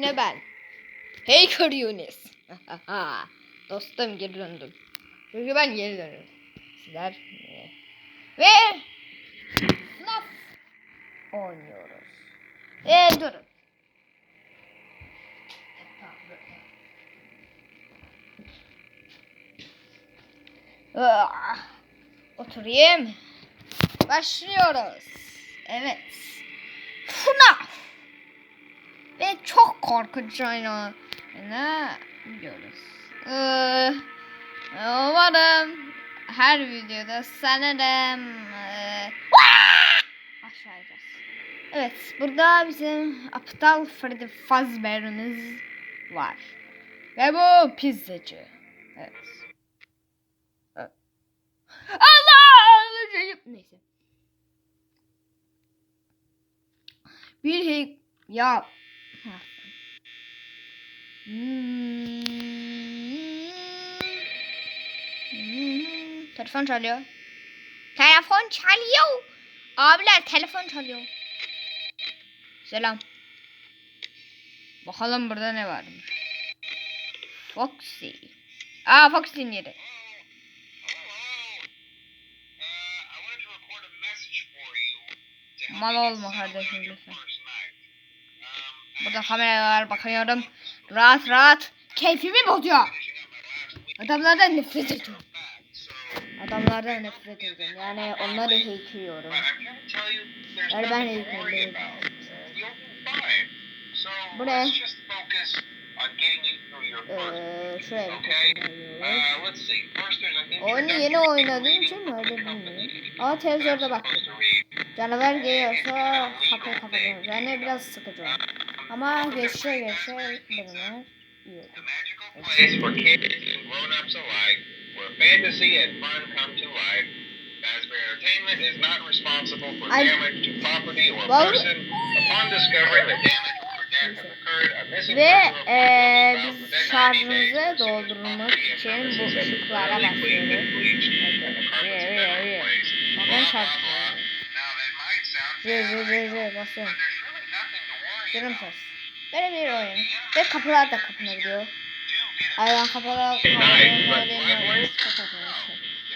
Yine ben. Hacker Yunus. Dostum geri döndüm. Çünkü ben geri döndüm. Sizler e, ve FNAF oynuyoruz. Ve durun. Ah, Oturayım. Başlıyoruz. Evet. FNAF. Ve çok korkunç oyunu. Biliyoruz. Ee, umarım her videoda sanırım ee, aşağı ineceğiz. Evet burada bizim aptal Freddy Fazbear'ımız var. Ve bu pizzacı. Evet. Evet. Allah! Neyse. Bir hey ya. Telefon çalıyor. Telefon çalıyor. Abiler telefon çalıyor. Selam. Bakalım burada ne varmış. Foxy. Aa Foxy'nin yeri. Mal olma kardeşim lütfen. Burada kameralar bakıyorum. Rahat rahat. Keyfimi bozuyor. Adamlardan nefret ediyorum. Adamlardan nefret ediyorum. Yani onları hackliyorum. Yani ben hackliyorum. Bu ne? Ee, şuraya bir bakıyorum. Oyunu yeni oynadığım için mi öyle bilmiyorum. Ama televizyonda baktım. Canavar geliyorsa kapıyı kapatıyoruz. Yani biraz sıkıcı var. Ama geçe geçe bunlar iyi oldu. place for kids and grown-ups alike, where fantasy and fun come to life. Fazbear Entertainment is not responsible for damage to property or person. Upon discovering the damage or death has occurred, a missing Ve ee, biz şarjımızı doldurmak için bu ışıklara basıyoruz. Ve ve ve. Bakın şarjımız. Ve ve ve ve basıyorum. Görür musunuz? Böyle bir oyun. Ve kapılar da kapanabiliyor. Aynen kapılar kapanabiliyor.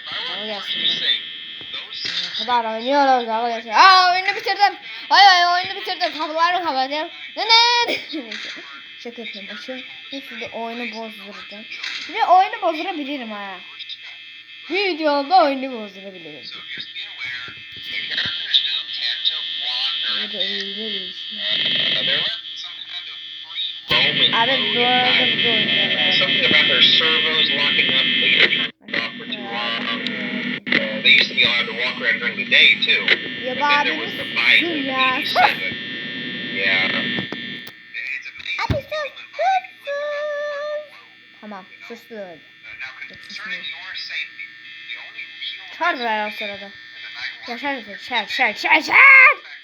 Hava gelsin. Bu kadar oynuyoruz. Hava gelsin. Aa oyunu bitirdim. Vay vay oyunu bitirdim. Kapıları kapatıyorum. Ne ne? Şaka yapıyorum. Açıyorum. Şimdi oyunu bozdurdum. Şimdi oyunu bozdurabilirim ha. Videoda oyunu bozdurabilirim. Burada öldürürüz. Abi bu arada bu oynuyorlar. Something about their servos Çar ver o sırada. Yaşar yaşar yaşar yaşar.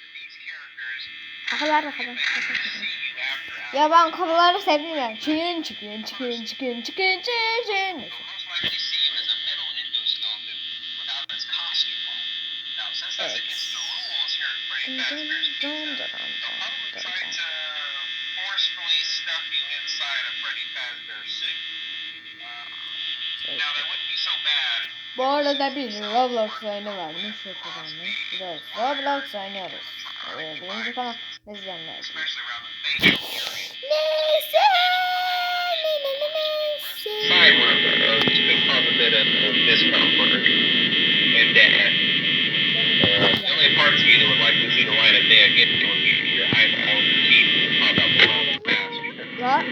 Kafalar da kafalar. Ya ben kafaları sevmiyorum. Çün çıkıyor, çıkıyor, çıkıyor, çıkıyor, çün, çün. Evet. Bu arada bir Roblox oyunu varmış o kadar. Biraz Roblox oynuyoruz. this is ama Nezden lazım. Neyse. Side murmur of the probability of discomfort and Dad. The only parts of you that would likely see the light of day again would be your eyeballs and teeth that pop out the. What?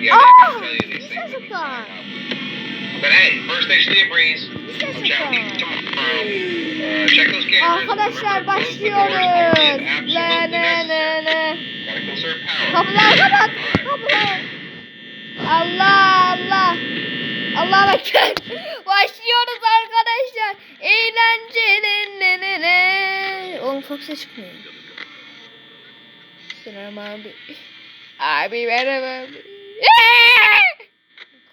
Yeah, oh, tell you these things. But hey, first they a breeze, gerçekten. Arkadaşlar başlıyoruz. Le le le le. Kapılar kapat. Kapılar. Allah Allah. Allah bakın. Başlıyoruz arkadaşlar. Eğlenceli ne ne ne. Oğlum çok ses çıkmıyor. Selam abi. Abi merhaba.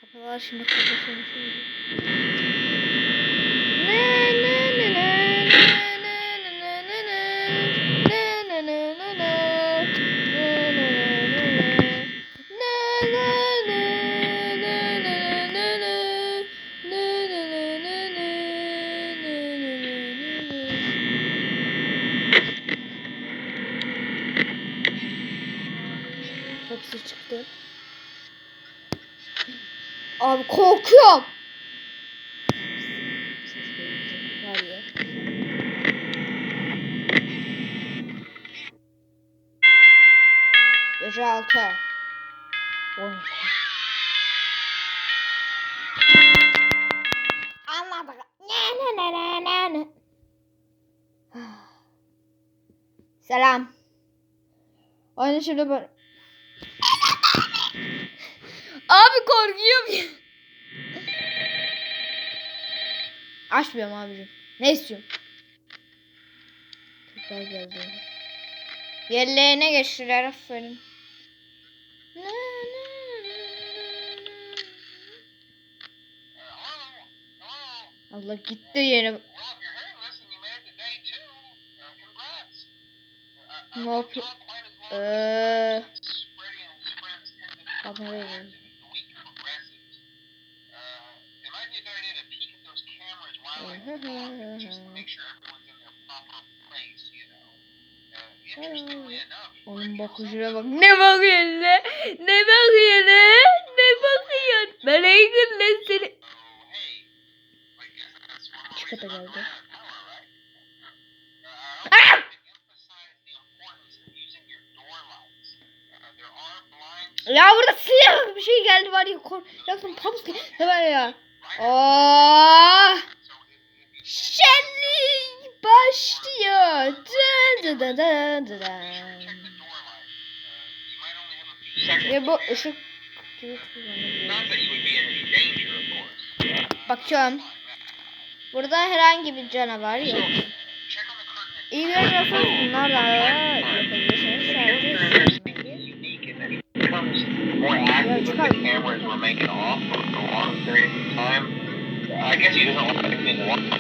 Kapılar şimdi kapatılmış. Abi korkuyorum. Gece altı. Anladık. Ne ne ne ne ne. Selam. Aynı şimdi böyle. Abi korkuyorum. Açmıyorum abicim. Ne istiyorsun? Tekrar geldi. Yerlerine geçtiler aferin. Allah gitti yere. Well, if you're hearing Onun bakışına bak. Ne bakıyorsun lan? Ne bakıyorsun lan? Ne bakıyorsun? Ben eğitim lan seni. I'm geldi. blind Ya burada siyah bir şey geldi var ya. Kork. Yaktım pamuk gibi. Ne var ya? Aa! Şenlik başlıyor. Dın. Ve bu ışık. Bakıyorum. Burada herhangi bir canavar yok. İyi görüyorsanız bunlarla yapabilirsiniz. Sadece more active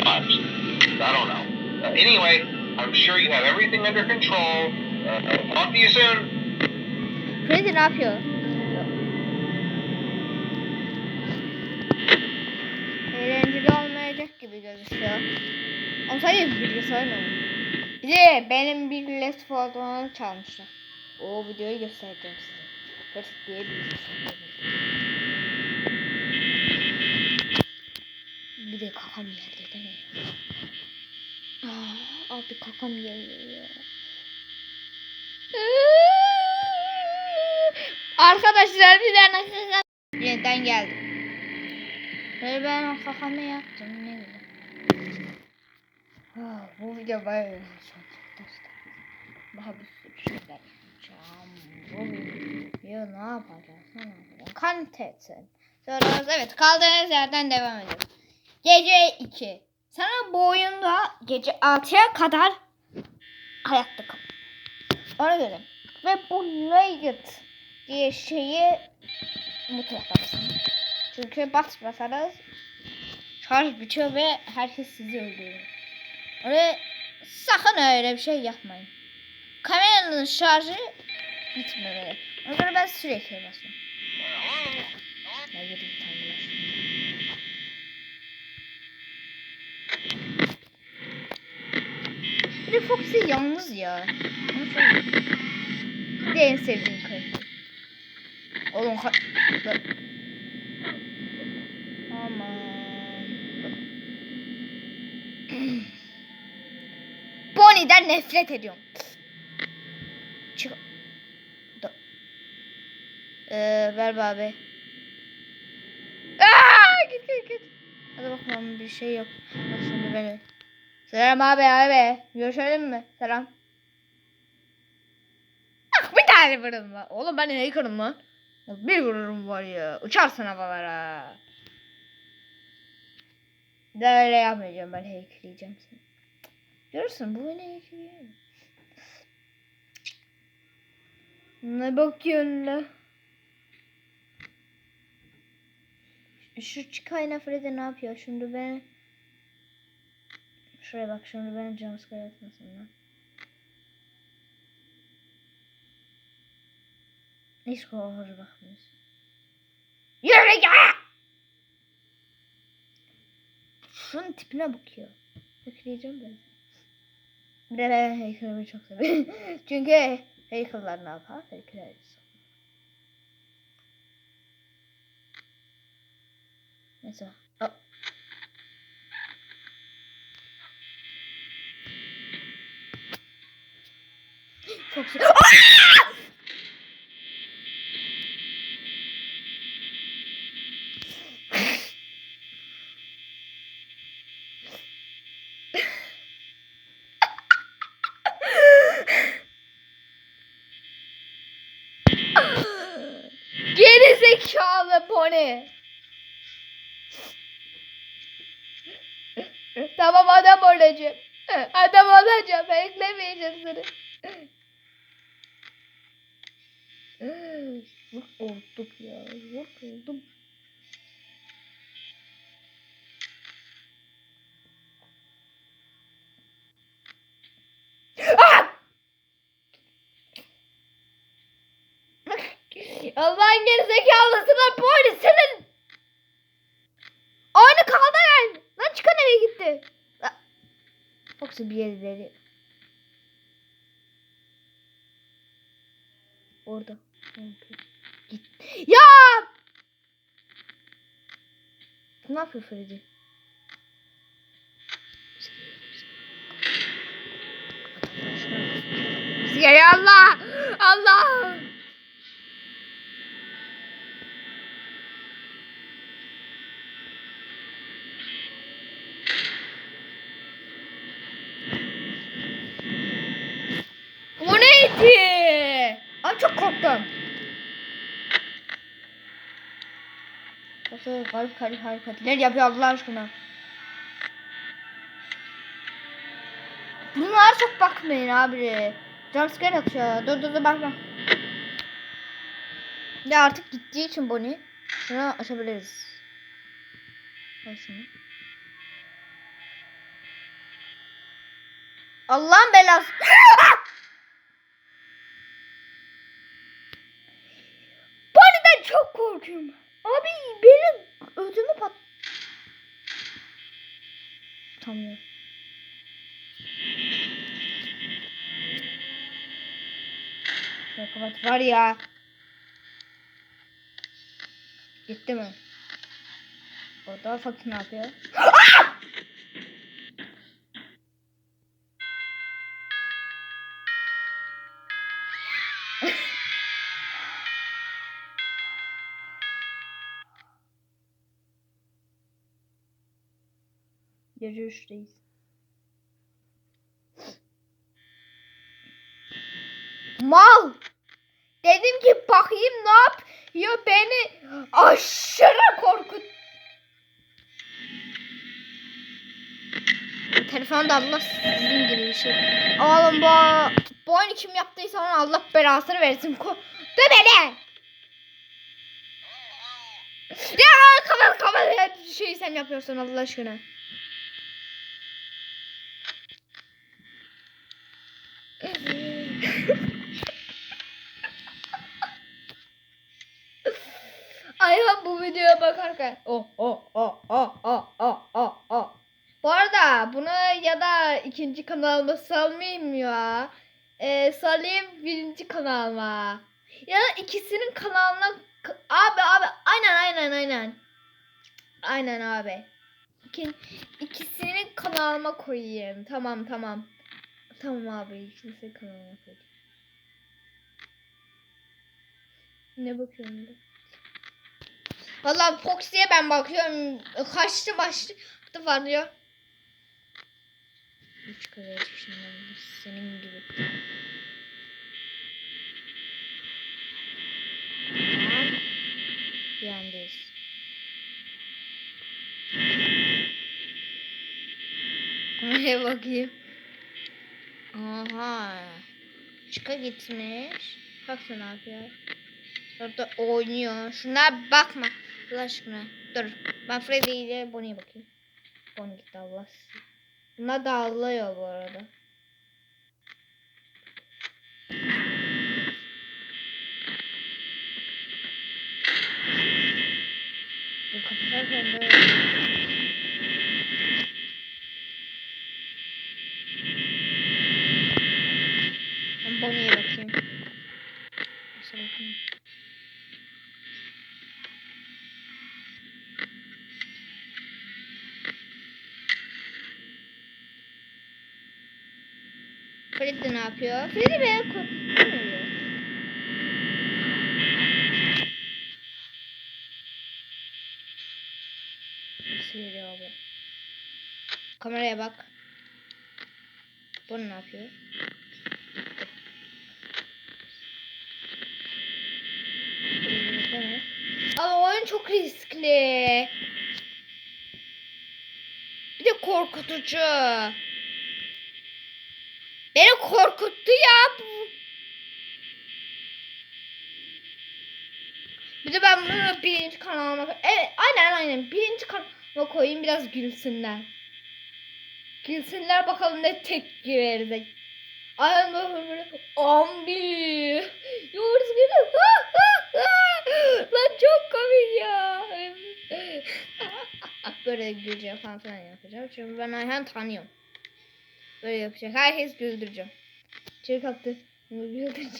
watched. I don't know. Uh, anyway, I'm sure you have everything under control. Uh, talk to you soon. Freddy ne yapıyor? Eğlenceli olmayacak gibi gözüküyor. Ama sadece bilgisayar oynuyor. Bir de benim bir left fotoğrafını çalmışlar. O videoyu göstereceğim size. Pratik diye bir Bir de kakam geldi değil mi? Ah, abi kakam geliyor ya. Arkadaşlar bir tane sizden yeniden geldim. Böyle ben o kafamı yaptım ne güzel. Ah, bu video bayağı güzel dostlar. Daha bir sürü şeyler yapacağım. Bu video ne yapacağız? Ne yapacağız? Sonra evet kaldığınız yerden devam ediyoruz. Gece 2. Sana bu oyunda gece 6'ya kadar hayatta kal. Ona göre. Ve bu Nugget diye şeyi mutlaka basın. Çünkü bas basarız şarj bitiyor ve herkes sizi öldürüyor. Öyle sakın öyle bir şey yapmayın. Kameranın şarjı bitmemeli. Ona göre ben sürekli basıyorum. Ya yürü bir tane ulaştım. De Foxy yalnız ya. Bir de en sevdiğim karakter. Oğlum ha... Aman. Bonnie'den nefret ediyorum. Çık. Da. Ee, ver abi. Aa, git git git. Hadi bakalım bir şey yok. Bak şimdi beni. Selam abi abi. Görüşelim mi? Selam. Ah bir tane vururum var. Oğlum ben ne yıkarım lan? Bir vururum var ya. Uçarsın havalara. De öyle yapmayacağım ben heykeleyeceğim seni. Görürsün bu beni heykeliyor. Ne bakıyorsun la? Şu çıkayna Freddy ne yapıyor? Şimdi ben Şuraya bak şimdi ben jumpscare etmesin lan. Hiç kovamız bakmıyoruz. Yürü ya! Şunun tipine bakıyor. Bekleyeceğim ben. Bir de ben heykelimi çok seviyorum. Çünkü heykeller ne yapar? Heykeller Neyse. Çok güzel. Geri zekalı pony. tamam adam olacağım. Adam olacağım. Beklemeyeceğim seni. Vur olduk ya. Vur oldum. Ah! Allah'ın gerizekalısına polisinin. Aynı kaldı yani. Lan çıkan nereye gitti? Lan. Yoksa bir yerleri. Orada. Git. Ya! Ne yapıyor Freddy? Geliyor Allah! Allah! Bu neydi? Ay çok korktum. Nasıl garip garip hareketler yapıyor Allah aşkına. Bunlara çok bakmayın abi. Jumpscare atıyor. Dur dur dur bakma. Ya artık gittiği için Bonnie. Şunu açabiliriz. Şunu. Allah'ın belası. Bonnie'den çok korkuyorum. Abi benim ödümü pat... Tamam. Kapat var ya. Gitti mi? Orada fakir ne yapıyor? Gece. Mal! Dedim ki bakayım ne yapıyor beni aşırı korkut. Telefon da Allah sizin gibi bir şey. Oğlum bu, bu oyunu kim yaptıysa ona Allah belasını versin. Ko Dur beni! Ya kapat kapat hep şeyi sen yapıyorsun Allah aşkına. hayvan bu videoya bakarken. Oh oh oh oh oh oh oh oh. Bu arada bunu ya da ikinci kanalıma salmayayım ya. Ee, salayım birinci kanalıma. Ya da ikisinin kanalına abi abi aynen aynen aynen. Aynen abi. İkin, ikisini kanalıma koyayım. Tamam tamam. Tamam abi ikisini şey kanalıma koyayım. Ne bakıyorum? Valla Foxy'ye ben bakıyorum. Kaçtı başlı var diyor. Üç kere şimdiden senin gibi. Tamam. Yandeyiz. Nereye bakayım? Aha. Çıka gitmiş. Bak sen ne yapıyor? Orada oynuyor. Şuna bakma. Allah aşkına. Dur. Ben Freddy ile Bonnie'ye bakayım. Bonnie gitti Allah. Bunlar da ağlıyor bu arada. Bu kapatarken böyle. Ben Bonnie'ye bakayım. Nasıl bakayım? Freddy de ne yapıyor? Freddy. Nasıl yürüyor abi? Kameraya bak. Bu ne yapıyor? Ama oyun çok riskli. Bir de korkutucu. Beni korkuttu ya. Bir de ben bunu birinci kanalıma Evet aynen aynen birinci kanalıma koyayım biraz gülsünler. Gülsünler bakalım ne tepki verecek. Aynen böyle ambi. Yoğurt gibi. Lan çok komik ya. böyle güleceğim falan filan yapacağım. Çünkü ben Ayhan tanıyorum. Böyle yapacak. Herkes güldüreceğim. Çevik attı. Güldüreceğim.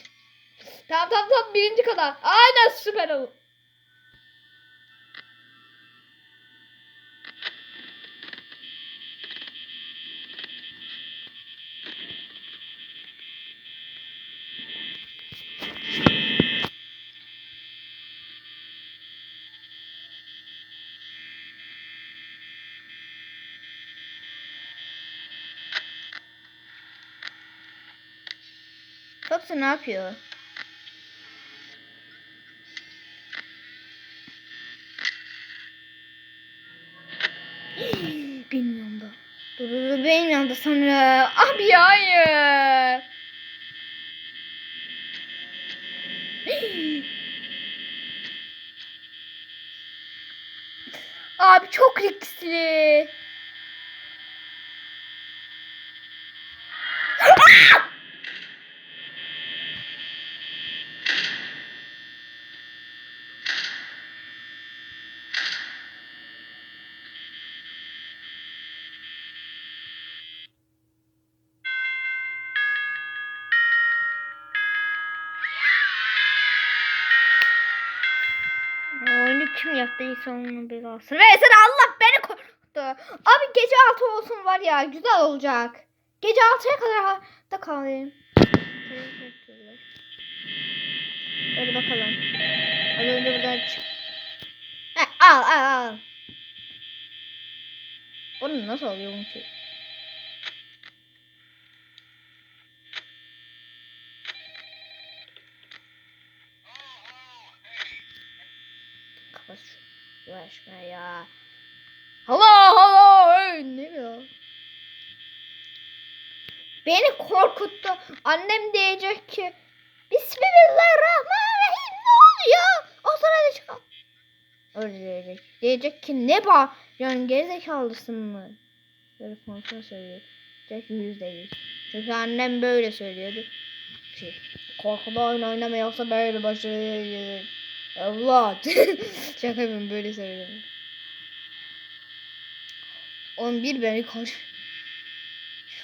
Tamam tamam tamam birinci kadar. Aynen süper oldu. Foxy ne yapıyor? Benim yanımda. Dur dur dur benim yanımda sonra. Abi hayır. Abi çok riskli. Kim yaptıysa onun belası. Ve sen Allah beni korkuttu. Abi gece altı olsun var ya güzel olacak. Gece altıya kadar da kalayım. Hadi bakalım. Az önce buradan çık. Heh, al al al. Onun nasıl oluyor bu? Kapat uğraşma ya. Hala hala hey, ne ya? Beni korkuttu. Annem diyecek ki Bismillahirrahmanirrahim ne oluyor? O sırada çıkar. Öyle diyecek. Diyecek ki ne ba? Yani gerizekalısın mı? Böyle kontrol söylüyor. Diyecek yüzde yüz. Çünkü annem böyle söylüyordu. Şey, korkulu oyun oynamıyorsa böyle başarılı Allah. Şaka yapıyorum böyle söylüyorum. 11 beni koş.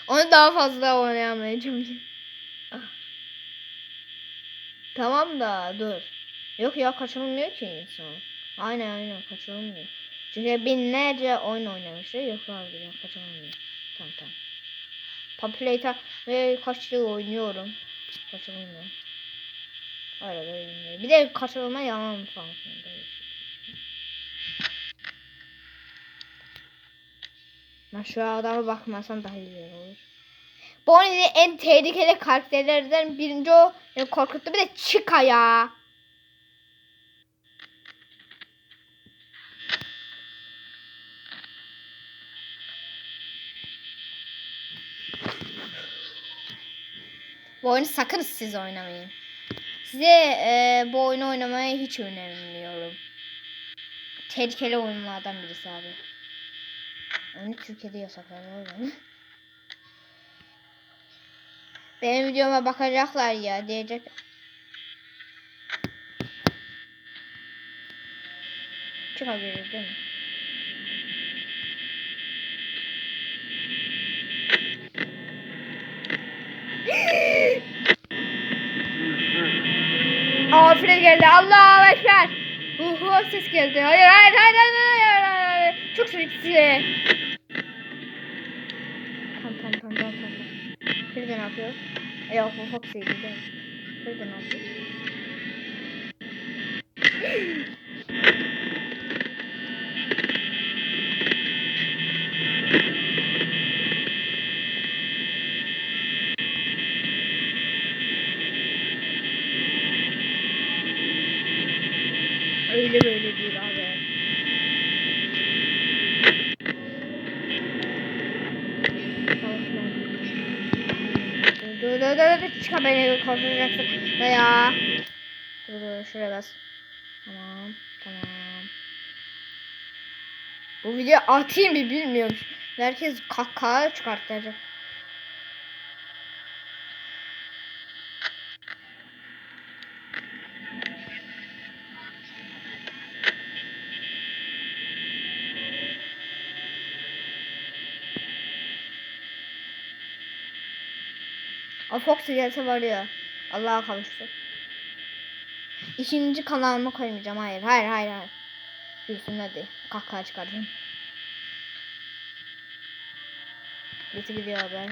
Onu daha fazla oynayamayacağım. Ah. Tamam da dur. Yok ya kaçırılmıyor ki insan. Aynen aynen kaçırılmıyor. Çünkü binlerce oyun oynamıştır. Yok abi ya kaçırılmıyor. Tamam tamam. Populator ve kaç yıl oynuyorum. Kaçırılmıyor. Arada oynuyor. Bir de kaçırılma yalan. Böyle şey. Ben şu adama bakmasam daha iyi olur. Oyunun en tehlikeli karakterlerden birinci o beni korkuttu. Bir de Chica ya. Bu oyunu sakın siz oynamayın. Size e, bu oyunu oynamayı hiç önermiyorum. Tehlikeli oyunlardan birisi abi. Onu Türkiye'de yasaklanıyor. Benim videoma bakacaklar ya diyecek. Çıkabilir değil mi? Aa Fred geldi. Allahu Ekber. Uhu ses geldi. Hayır hayır hayır hayır hayır. hayır, hayır. Çok seksi. Tamam tamam tamam tamam tamam. Fred'e ne yapıyor? E, bu Foxy'ydi değil mi? Freddy ne yapıyor? Korkutacaksın veya dur dur şuraya bas. Tamam tamam. Bu video atayım mı bilmiyorum. Herkes kahkaha çıkartacak. O Foxy gelse var ya. Allah'a kavuştu. İkinci kanalımı koymayacağım. Hayır hayır hayır hayır. Gülsün hadi. Kahkaha çıkartayım. Kötü gidiyor haber.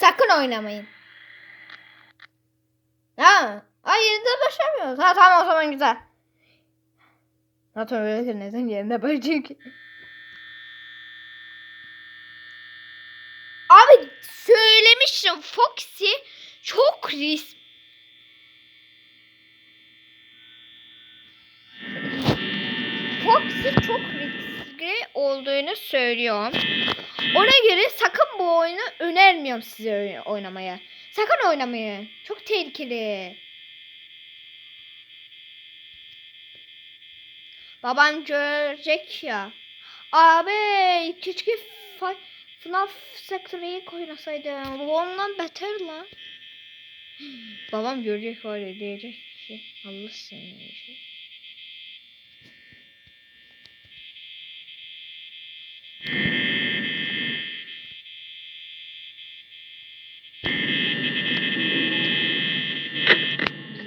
Sakın oynamayın. Ha, ay yerinde başlamıyoruz. Ha tamam o zaman güzel. Zaten öyle neden yerinde başlayayım ki? Abi söylemiştim Foxy çok risk. Foxy çok riskli olduğunu söylüyorum. Ona göre sakın bu oyunu önermiyorum size oy- oynamaya. Sakın oynamayın. Çok tehlikeli. Babam görecek ya. Abi keşke FNAF Factory'yi oynasaydım. Bu ondan beter lan. Babam görecek var ya diyecek ki Allah seni diyecek.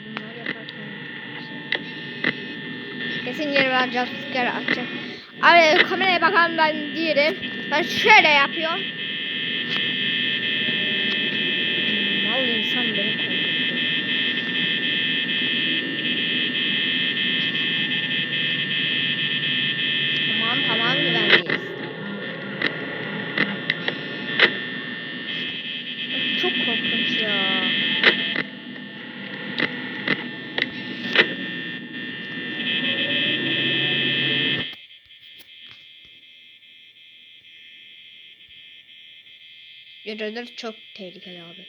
Bunlar yaparken Var jumpscare atacak. Abi kameraya bakan ben değilim. Ben şöyle yapıyorum. Mal insan beni korkuttu. Tamam tamam güvendeyiz. Çok korkunç ya. Yürüdür çok tehlikeli abi.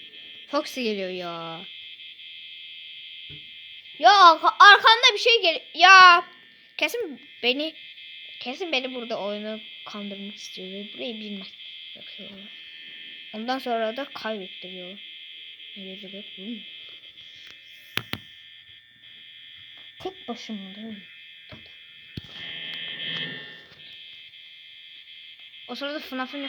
Foxy geliyor ya. Ya arka- arkamda bir şey gel. Ya kesin beni kesin beni burada oyunu kandırmak istiyor burayı bilmek bakıyorlar. Ondan sonra da kaybettiriyor. Ne dedi bu? Tek başıma değil mi? O sırada FNAF'ın...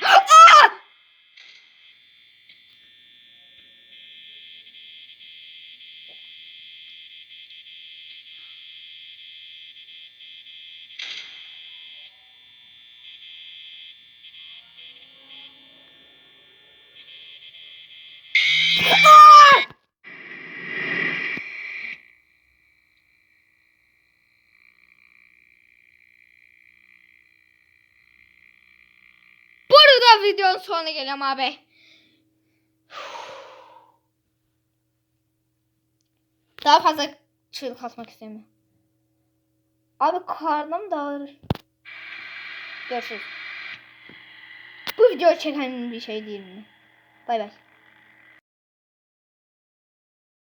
Burada videonun sonuna geliyorum abi. Daha fazla çığlık atmak istemiyorum. Abi karnım da ağrır. Görüşürüz. Bu video çeken bir şey değil mi? Bay bay.